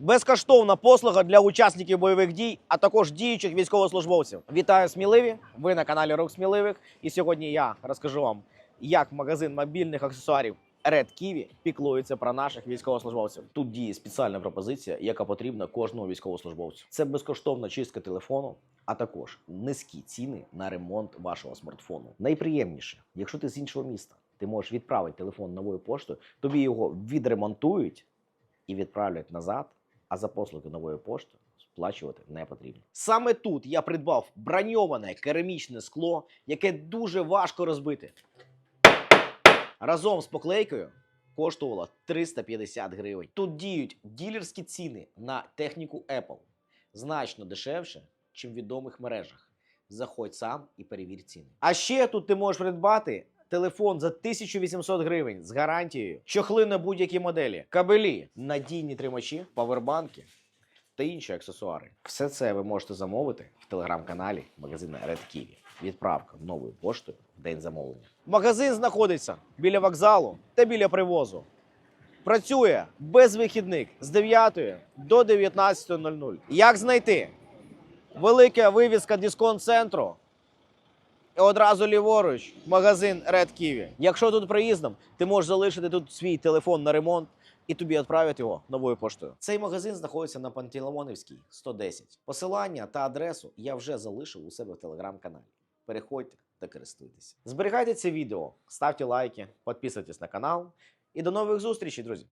Безкоштовна послуга для учасників бойових дій, а також діючих військовослужбовців. Вітаю сміливі! Ви на каналі Рух Сміливих. І сьогодні я розкажу вам, як магазин мобільних аксесуарів Red Kiwi піклується про наших військовослужбовців. Тут діє спеціальна пропозиція, яка потрібна кожному військовослужбовцю. Це безкоштовна чистка телефону, а також низькі ціни на ремонт вашого смартфону. Найприємніше, якщо ти з іншого міста, ти можеш відправити телефон новою поштою, тобі його відремонтують і відправлять назад, а за послуги нової пошти сплачувати не потрібно. Саме тут я придбав броньоване керамічне скло, яке дуже важко розбити. Разом з поклейкою коштувало 350 гривень. Тут діють ділерські ціни на техніку Apple значно дешевше, ніж в відомих мережах. Заходь сам і перевір ціни. А ще тут ти можеш придбати телефон за 1800 гривень з гарантією, чохли на будь-які моделі, кабелі, надійні тримачі, павербанки та інші аксесуари. Все це ви можете замовити в телеграм-каналі магазину Red Kiwi. Відправка новою поштою в день замовлення. Магазин знаходиться біля вокзалу та біля привозу. Працює без вихідних з 9 до 19.00. Як знайти? Велика вивіска дисконт-центру. І одразу ліворуч магазин Red Kiwi. Якщо тут приїздом, ти можеш залишити тут свій телефон на ремонт і тобі відправити його новою поштою. Цей магазин знаходиться на Пантелеймонівській, 110. Посилання та адресу я вже залишив у себе в телеграм-каналі. Переходьте та користуйтесь. Зберігайте це відео, ставте лайки, підписуйтесь на канал. І до нових зустрічей, друзі!